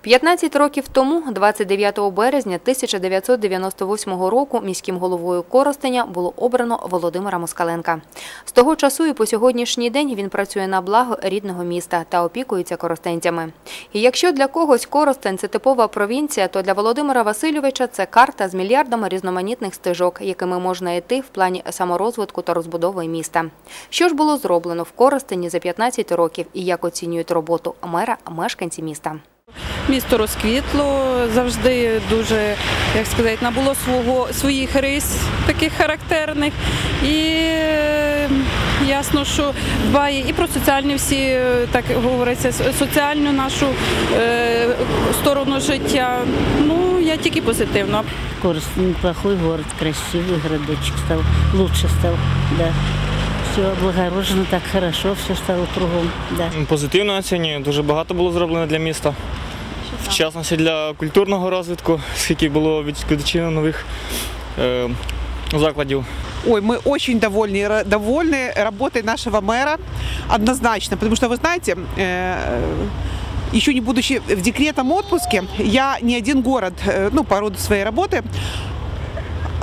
15 років тому, 29 березня 1998 року, міським головою Коростеня було обрано Володимира Москаленка. З того часу і по сьогоднішній день він працює на благо рідного міста та опікується коростенцями. І якщо для когось Коростень – це типова провінція, то для Володимира Васильовича це карта з мільярдами різноманітних стежок, якими можна йти в плані саморозвитку та розбудови міста. Що ж було зроблено в Коростені за 15 років і як оцінюють роботу мера мешканці міста? Місто розквітло завжди дуже, як сказати, набуло свого своїх рис таких характерних. І е, ясно, що дбає і про соціальні всі, е, так говориться, соціальну нашу е, сторону життя. Ну, я тільки позитивно. Коростень неплохой город, красивый городочек стал, лучше стал, да. Все облагорожено так хорошо, все стало кругом, да. Позитивно оцінюю. Дуже багато було зроблено для міста В частності для культурного розвитку, скільки було відчинено нових е, закладів. Ой, мы очень довольны, ра- довольны работой нашего мэра, однозначно, потому что, вы знаете, э, еще не будучи в декретном отпуске, я ни один город, э, ну, по роду своей работы,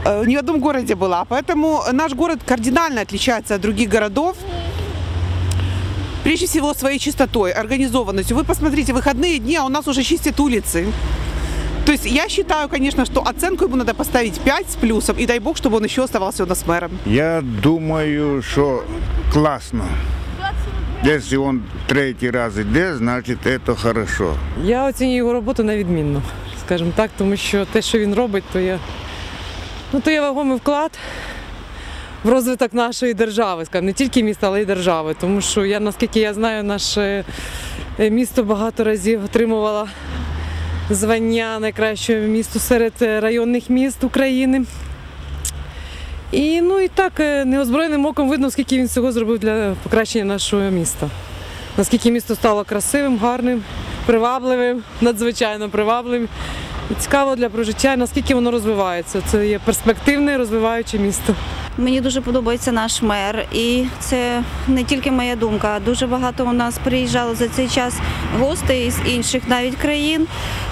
э, ни в одном городе была, поэтому наш город кардинально отличается от других городов. Прежде всего своей чистотой, организованностью. Вы посмотрите, выходные дни, а у нас уже чистят улицы. То есть я считаю, конечно, что оценку ему надо поставить 5 с плюсом, и дай бог, чтобы он еще оставался у нас мэром. Я думаю, що класно. Якщо він третій раз іде, значить це хорошо. Я оцінюю його роботу на відмінно, скажімо так, тому що те, що він робить, то є, ну, то є вагомий вклад В розвиток нашої держави, не тільки міста, але й держави. Тому що я, наскільки я знаю, наше е, місто багато разів отримувало звання найкращого місту серед е, районних міст України. І ну і так е, неозброєним оком видно, скільки він всього зробив для покращення нашого міста. Наскільки місто стало красивим, гарним, привабливим, надзвичайно привабливим. Цікаво для прожиття, наскільки воно розвивається. Це є перспективне розвиваюче місто. Мені дуже подобається наш мер, і це не тільки моя думка. Дуже багато у нас приїжджало за цей час гостей з інших навіть країн,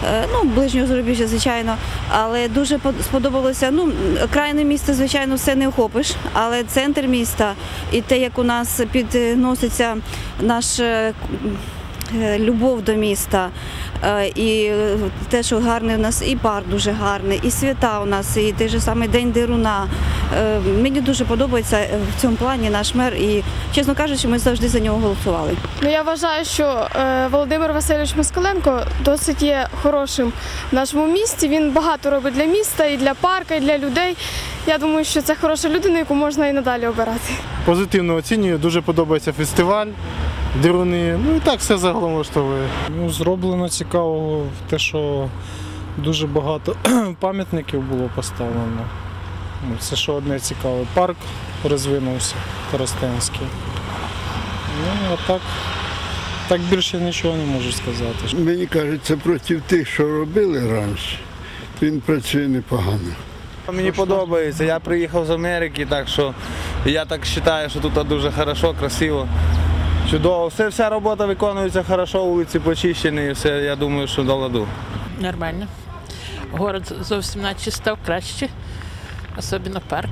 е, ну ближнього зарубіжжя, звичайно. Але дуже сподобалося. Ну, крайне місто, звичайно, все не охопиш, але центр міста і те, як у нас підноситься наш. Е, Любов до міста Е, і те, що гарний у нас і парк дуже гарний, і свята у нас, і той же самий день Деруна. Е, Мені дуже подобається в цьому плані наш мер, і чесно кажучи, ми завжди за нього голосували. Ну я вважаю, що Володимир Васильович Москаленко досить є хорошим в нашому місті. Він багато робить для міста, і для парка, і для людей. Я думаю, що це хороша людина, яку можна і надалі обирати. позитивно оцінюю, дуже подобається фестиваль, дируни. Ну і так все загалом влаштовує. Ну, зроблено цікавого те, що дуже багато пам'ятників було поставлено. Ну, Це що одне цікаве. Парк розвинувся Коростенський. Ну, а так, так більше нічого не можу сказати. Мені кажеться, проти тих, що робили раніше, він працює непогано. Мені подобається. Я приїхав з Америки, так що я так вважаю, що тут дуже хорошо, красиво. Чудово. Все, вся робота виконується хорошо, вулиці почищені, все, я думаю, що до ладу. Нормально. Город зовсім наче став краще, особливо парк.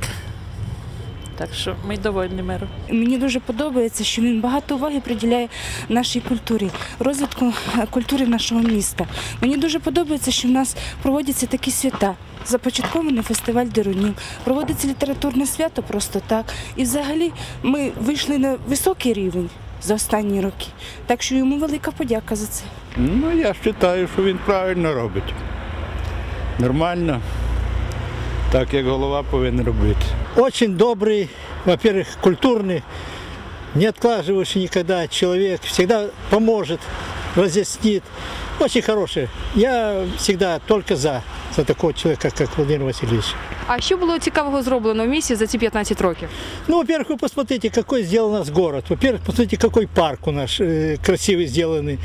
Так що ми довольні мером. Мені дуже подобається, що він багато уваги приділяє нашій культурі, розвитку е, культури нашого міста. Мені дуже подобається, що в нас проводяться такі свята. Започаткований фестиваль дерунів, проводиться літературне свято просто так. І взагалі ми вийшли на високий рівень за останні роки. Так що йому велика подяка за це. Ну, я вважаю, що він правильно робить. Нормально. Так як голова повинен робити. Очень добрый, во-первых, культурный, не откладывающий никогда человек, всегда поможет, разъяснит. Очень хороший. Я всегда только за, за такого человека, как Владимир Васильевич. А що було цікавого зроблено в місті за ці 15 років? Ну, во-первых, вы посмотрите, какой сделан у нас город. Во-первых, посмотрите, какой парк у нас э, красивый сделанный.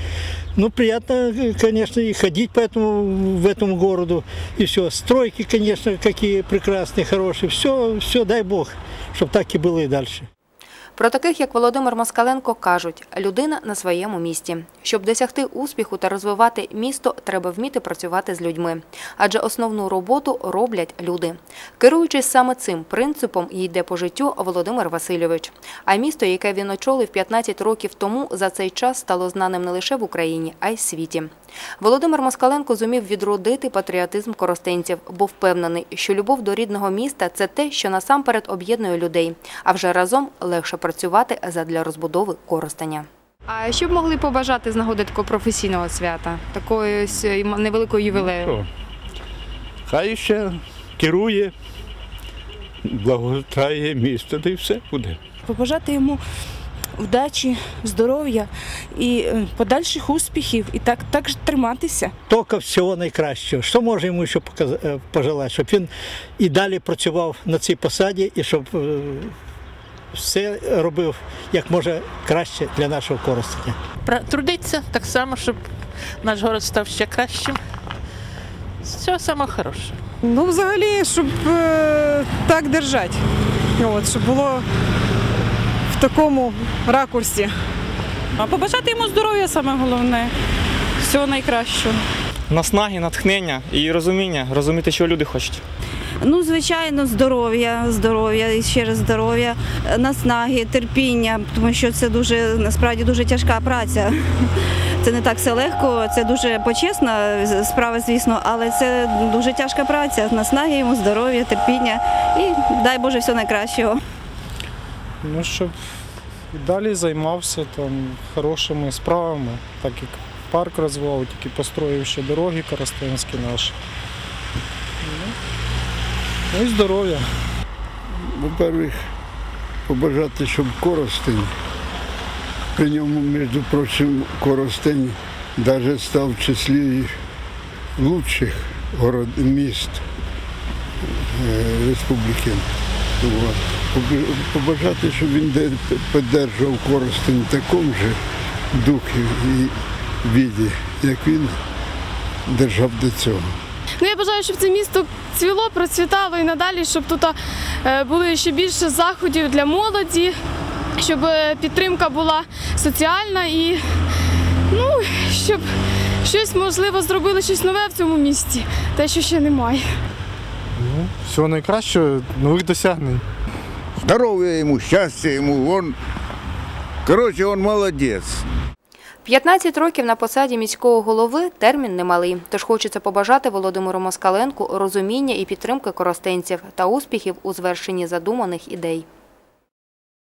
Ну, приятно, э, конечно, и ходить по этому, в этому городу. И все. Стройки, конечно, какие прекрасные, хорошие. Все, все, дай бог, чтобы так и было и дальше. Про таких, як Володимир Москаленко, кажуть, людина на своєму місці. Щоб досягти успіху та розвивати місто, треба вміти працювати з людьми. Адже основну роботу роблять люди. Керуючись саме цим принципом, йде по життю Володимир Васильович. А місто, яке він очолив 15 років тому, за цей час стало знаним не лише в Україні, а й світі. Володимир Москаленко зумів відродити патріотизм коростенців, бо впевнений, що любов до рідного міста це те, що насамперед об'єднує людей, а вже разом легше працювати задля розбудови Коростеня. А що б могли побажати з нагоди такого професійного свята, такої ось е, ювілею? Що? Хай ще керує, благоустає місто, та й все буде. Побажати йому вдачі, здоров'я і е, подальших успіхів, і так, так ж триматися. Тільки всього найкращого. Що може йому ще е, пожелати? Щоб він і далі працював на цій посаді, і щоб е, все робив як може краще для нашого користення. Трудиться так само, щоб наш город став ще кращим. Всього самого хорошого. Ну, взагалі, щоб е, так держати. От, щоб було в такому ракурсі. А побажати йому здоров'я саме головне. Всього найкращого. Наснаги, натхнення і розуміння, розуміти, що люди хочуть. Ну, звичайно, здоров'я, здоров'я і ще раз здоров'я, е, наснаги, терпіння, тому що це дуже насправді дуже тяжка праця. Це не так все легко, це дуже почесна справа, звісно, але це дуже тяжка праця. Наснаги йому, здоров'я, терпіння і дай Боже все найкращого. Ну, щоб далі займався там хорошими справами, так як парк розвивав, тільки построїв ще дороги коростенські наші. Ну, і здоров'я. Во-первых, побажати, щоб Коростень, при ньому, між прочим, Коростень навіть став в числі лучших город, міст е, республіки. Побажати, щоб він де- підтримував Коростень в такому же духі і віді, як він держав до цього. Ну, я бажаю, щоб це місто цвіло, процвітало і надалі, щоб тут е, були ще більше заходів для молоді, щоб е, підтримка була соціальна і ну, щоб щось можливо зробили щось нове в цьому місті, те, що ще немає. Ну, всього найкращого, нових досягнень. Здоровья ему, счастья ему. Он, короче, он молодец. 15 років на посаді міського голови термін немалий, тож хочеться побажати Володимиру Москаленку розуміння і підтримки коростенців та успіхів у звершенні задуманих ідей.